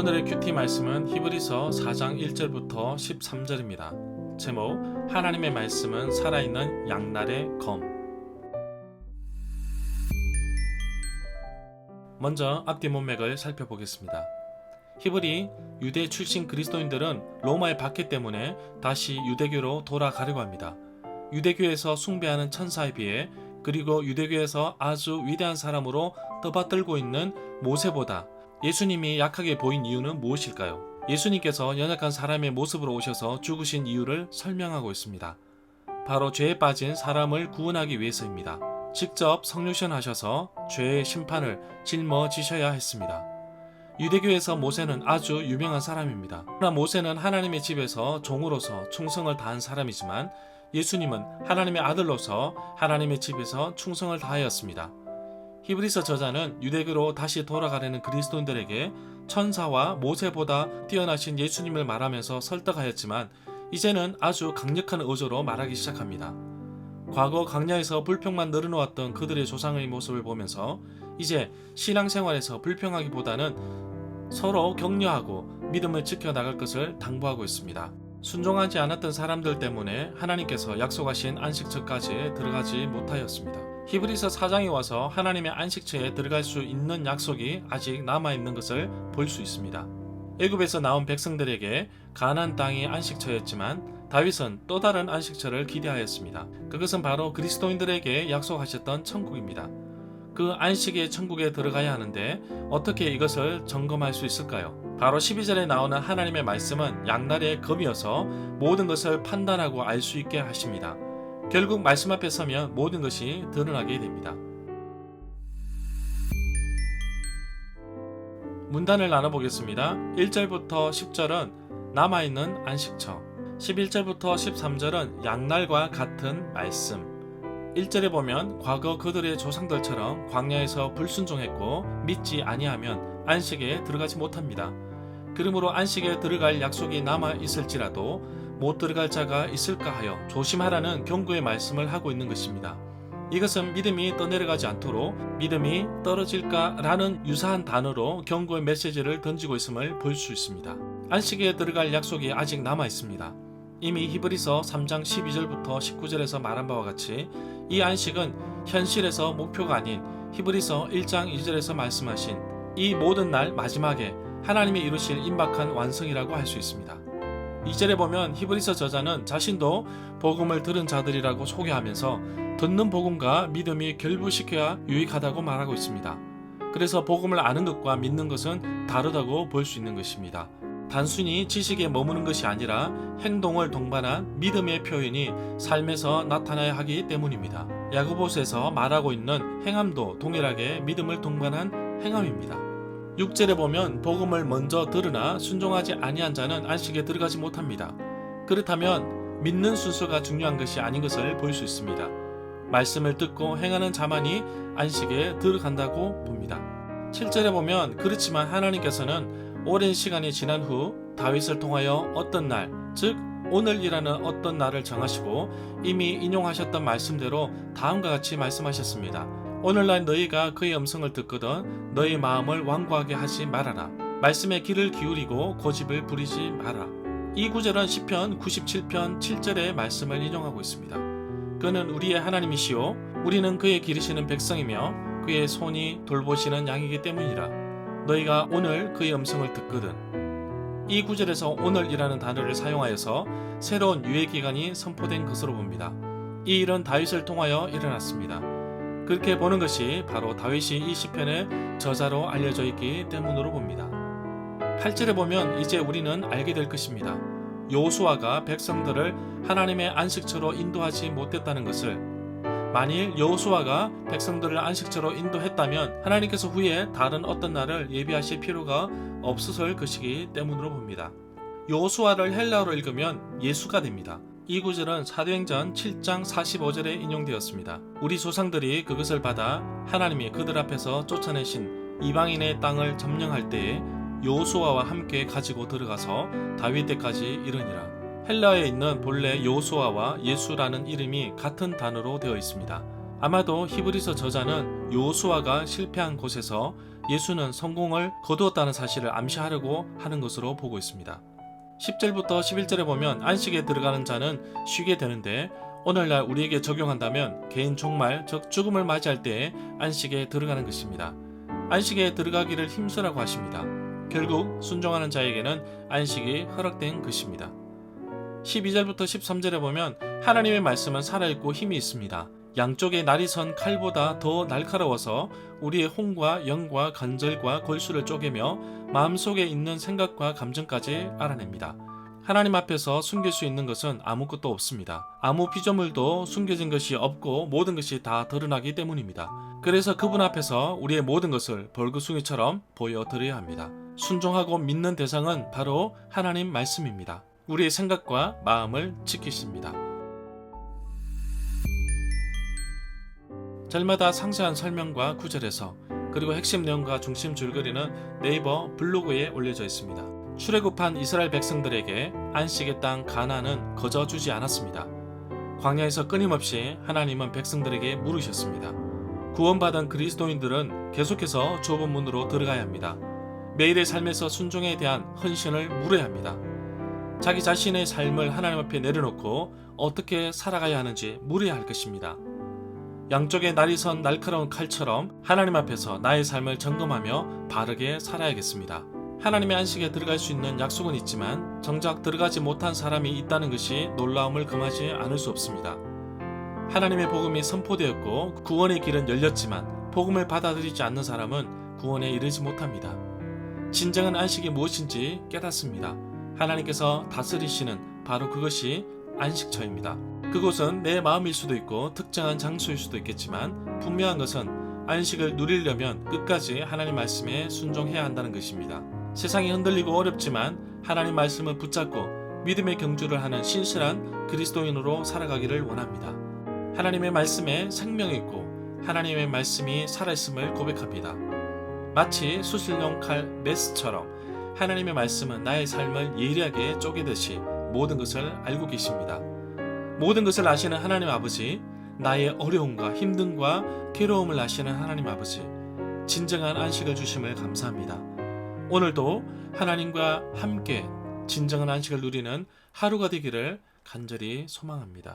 오늘의 큐티 말씀은 히브리서 4장 1절부터 13절입니다. 제목 하나님의 말씀은 살아있는 양날의 검. 먼저 앞뒤 문맥을 살펴보겠습니다. 히브리 유대 출신 그리스도인들은 로마의 박해 때문에 다시 유대교로 돌아가려고 합니다. 유대교에서 숭배하는 천사에 비해 그리고 유대교에서 아주 위대한 사람으로 떠받들고 있는 모세보다 예수님이 약하게 보인 이유는 무엇일까요? 예수님께서 연약한 사람의 모습으로 오셔서 죽으신 이유를 설명하고 있습니다. 바로 죄에 빠진 사람을 구원하기 위해서입니다. 직접 성육신 하셔서 죄의 심판을 짊어지셔야 했습니다. 유대교에서 모세는 아주 유명한 사람입니다. 그러나 모세는 하나님의 집에서 종으로서 충성을 다한 사람이지만 예수님은 하나님의 아들로서 하나님의 집에서 충성을 다하였습니다. 히브리서 저자는 유대교로 다시 돌아가려는 그리스도인들에게 천사와 모세보다 뛰어나신 예수님을 말하면서 설득하였지만 이제는 아주 강력한 어조로 말하기 시작합니다. 과거 강야에서 불평만 늘어놓았던 그들의 조상의 모습을 보면서 이제 신앙생활에서 불평하기보다는 서로 격려하고 믿음을 지켜나갈 것을 당부하고 있습니다. 순종하지 않았던 사람들 때문에 하나님께서 약속하신 안식처까지 들어가지 못하였습니다. 히브리서 4장에 와서 하나님의 안식처에 들어갈 수 있는 약속이 아직 남아 있는 것을 볼 수 있습니다. 애굽에서 나온 백성들에게 가나안 땅이 안식처였지만 다윗은 또 다른 안식처를 기대하였습니다. 그것은 바로 그리스도인들에게 약속하셨던 천국입니다. 그 안식의 천국에 들어가야 하는데 어떻게 이것을 점검할 수 있을까요? 바로 12절에 나오는 하나님의 말씀은 양날의 검이어서 모든 것을 판단하고 알 수 있게 하십니다. 결국 말씀 앞에 서면 모든 것이 드러나게 됩니다. 문단을 나눠보겠습니다. 1절부터 10절은 남아있는 안식처, 11절부터 13절은 양날과 같은 말씀. 1절에 보면 과거 그들의 조상들처럼 광야에서 불순종했고 믿지 아니하면 안식에 들어가지 못합니다. 그러므로 안식에 들어갈 약속이 남아 있을지라도 못 들어갈 자가 있을까 하여 조심하라는 경고의 말씀을 하고 있는 것입니다. 이것은 믿음이 떠내려가지 않도록 믿음이 떨어질까라는 유사한 단어로 경고의 메시지를 던지고 있음을 볼 수 있습니다. 안식에 들어갈 약속이 아직 남아 있습니다. 이미 히브리서 3장 12절부터 19절에서 말한 바와 같이 이 안식은 현실에서 목표가 아닌 히브리서 1장 2절에서 말씀하신 이 모든 날 마지막에 하나님이 이루실 임박한 완성이라고 할 수 있습니다. 2절에 보면 히브리서 저자는 자신도 복음을 들은 자들이라고 소개하면서 듣는 복음과 믿음이 결부시켜야 유익하다고 말하고 있습니다. 그래서 복음을 아는 것과 믿는 것은 다르다고 볼 수 있는 것입니다. 단순히 지식에 머무는 것이 아니라 행동을 동반한 믿음의 표현이 삶에서 나타나야 하기 때문입니다. 야고보스에서 말하고 있는 행함도 동일하게 믿음을 동반한 행함입니다. 6절에 보면 복음을 먼저 들으나 순종하지 아니한 자는 안식에 들어가지 못합니다. 그렇다면 믿는 순서가 중요한 것이 아닌 것을 볼 수 있습니다. 말씀을 듣고 행하는 자만이 안식에 들어간다고 봅니다. 7절에 보면 그렇지만 하나님께서는 오랜 시간이 지난 후 다윗을 통하여 어떤 날, 즉 오늘이라는 어떤 날을 정하시고 이미 인용하셨던 말씀대로 다음과 같이 말씀하셨습니다. 오늘날 너희가 그의 음성을 듣거든 너희 마음을 완고하게 하지 말아라. 말씀에 귀를 기울이고 고집을 부리지 마라. 이 구절은 시편 97편 7절의 말씀을 인용하고 있습니다. 그는 우리의 하나님이시요 우리는 그의 기르시는 백성이며 그의 손이 돌보시는 양이기 때문이라. 너희가 오늘 그의 음성을 듣거든. 이 구절에서 오늘이라는 단어를 사용하여서 새로운 유예 기간이 선포된 것으로 봅니다. 이 일은 다윗을 통하여 일어났습니다. 그렇게 보는 것이 바로 다윗이 이 시편의 저자로 알려져 있기 때문으로 봅니다. 8절에 보면 이제 우리는 알게 될 것입니다. 여호수아가 백성들을 하나님의 안식처로 인도하지 못했다는 것을 만일 여호수아가 백성들을 안식처로 인도했다면 하나님께서 후에 다른 어떤 날을 예비하실 필요가 없었을 것이기 때문으로 봅니다. 여호수아를 헬라어로 읽으면 예수가 됩니다. 이 구절은 사도행전 7장 45절에 인용되었습니다. 우리 조상들이 그것을 받아 하나님이 그들 앞에서 쫓아내신 이방인의 땅을 점령할 때에 여호수아와 함께 가지고 들어가서 다윗 때까지 이르니라. 헬라에 있는 본래 여호수아와 예수라는 이름이 같은 단어로 되어 있습니다. 아마도 히브리서 저자는 여호수아가 실패한 곳에서 예수는 성공을 거두었다는 사실을 암시하려고 하는 것으로 보고 있습니다. 10절부터 11절에 보면 안식에 들어가는 자는 쉬게 되는데 오늘날 우리에게 적용한다면 개인 종말 즉 죽음을 맞이할 때에 안식에 들어가는 것입니다. 안식에 들어가기를 힘쓰라고 하십니다. 결국 순종하는 자에게는 안식이 허락된 것입니다. 12절부터 13절에 보면 하나님의 말씀은 살아있고 힘이 있습니다. 양쪽에 날이 선 칼보다 더 날카로워서 우리의 홍과 영과 관절과 골수를 쪼개며 마음속에 있는 생각과 감정까지 알아냅니다. 하나님 앞에서 숨길 수 있는 것은 아무것도 없습니다. 아무 피조물도 숨겨진 것이 없고 모든 것이 다 드러나기 때문입니다. 그래서 그분 앞에서 우리의 모든 것을 벌그숭이처럼 보여드려야 합니다. 순종하고 믿는 대상은 바로 하나님 말씀입니다. 우리의 생각과 마음을 지키십니다. 절마다 상세한 설명과 구절에서 그리고 핵심 내용과 중심 줄거리는 네이버 블로그에 올려져 있습니다. 출애굽한 이스라엘 백성들에게 안식의 땅 가나안은 거저 주지 않았습니다. 광야에서 끊임없이 하나님은 백성들에게 물으셨습니다. 구원받은 그리스도인들은 계속해서 좁은 문으로 들어가야 합니다. 매일의 삶에서 순종에 대한 헌신을 물어야 합니다. 자기 자신의 삶을 하나님 앞에 내려놓고 어떻게 살아가야 하는지 물어야 할 것입니다. 양쪽에 날이 선 날카로운 칼처럼 하나님 앞에서 나의 삶을 점검하며 바르게 살아야겠습니다. 하나님의 안식에 들어갈 수 있는 약속은 있지만 정작 들어가지 못한 사람이 있다는 것이 놀라움을 금하지 않을 수 없습니다. 하나님의 복음이 선포되었고 구원의 길은 열렸지만 복음을 받아들이지 않는 사람은 구원에 이르지 못합니다. 진정한 안식이 무엇인지 깨닫습니다. 하나님께서 다스리시는 바로 그것이 안식처입니다. 그곳은 내 마음일 수도 있고 특정한 장소일 수도 있겠지만 분명한 것은 안식을 누리려면 끝까지 하나님 말씀에 순종해야 한다는 것입니다. 세상이 흔들리고 어렵지만 하나님 말씀을 붙잡고 믿음의 경주를 하는 신실한 그리스도인으로 살아가기를 원합니다. 하나님의 말씀에 생명이 있고 하나님의 말씀이 살아있음을 고백합니다. 마치 수술용 칼 메스처럼 하나님의 말씀은 나의 삶을 예리하게 쪼개듯이 모든 것을 알고 계십니다. 모든 것을 아시는 하나님 아버지, 나의 어려움과 힘듦과 괴로움을 아시는 하나님 아버지, 진정한 안식을 주심을 감사합니다. 오늘도 하나님과 함께 진정한 안식을 누리는 하루가 되기를 간절히 소망합니다.